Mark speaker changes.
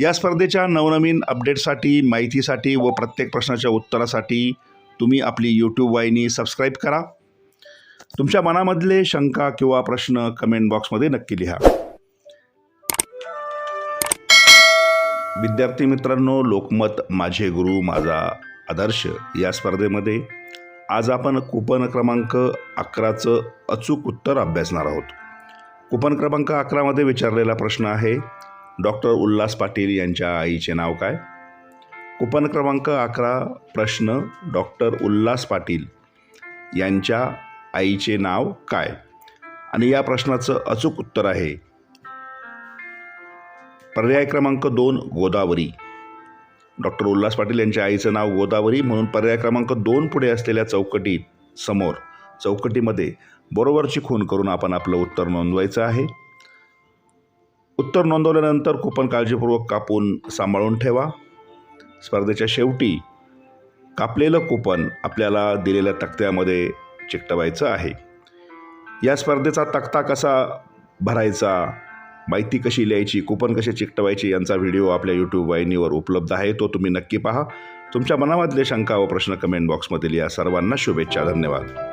Speaker 1: या स्पर्धेच्या नवनवीन अपडेटसाठी माहितीसाठी व प्रत्येक प्रश्नाच्या उत्तरासाठी तुम्ही आपली यूट्यूब वाहिनी सबस्क्राईब करा. तुमच्या मनामधले शंका किंवा प्रश्न कमेंट बॉक्समध्ये नक्की लिहा. विद्यार्थी मित्रांनो लोकमत माझे गुरु माझा आदर्श या स्पर्धेमध्ये आज आपण कुपन क्रमांक अकराचं अचूक उत्तर अभ्यासणार आहोत. कुपन क्रमांक अकरामध्ये विचारलेला प्रश्न आहे डॉक्टर उल्हास पाटील यांच्या आईचे नाव काय? कुपन क्रमांक अकरा प्रश्न डॉक्टर उल्हास पाटील यांच्या आईचे नाव काय? आणि या प्रश्नाचं अचूक उत्तर आहे. पर्याय क्रमांक दोन गोदावरी. डॉक्टर उल्हास पाटील यांच्या आईचं नाव गोदावरी म्हणून पर्याय क्रमांक दोन पुढे असलेल्या चौकटीत समोर चौकटीमध्ये बरोबरची खून करून आपण आपलं उत्तर नोंदवायचं आहे. उत्तर नोंदवल्यानंतर कुपन काळजीपूर्वक कापून सांभाळून ठेवा. स्पर्धेच्या शेवटी कापलेलं कुपन आपल्याला दिलेल्या तक्त्यामध्ये चिकटवायचं आहे. या स्पर्धेचा तक्ता कसा भरायचा माहिती कशी लिहायची कुपन कसे चिकटवायचे यांचा व्हिडिओ आपल्या यूट्यूब वाहिनीवर उपलब्ध आहे तो तुम्ही नक्की पहा. तुमच्या मनामधले शंका व प्रश्न कमेंट बॉक्समध्ये लिहा सर्वांना शुभेच्छा. धन्यवाद.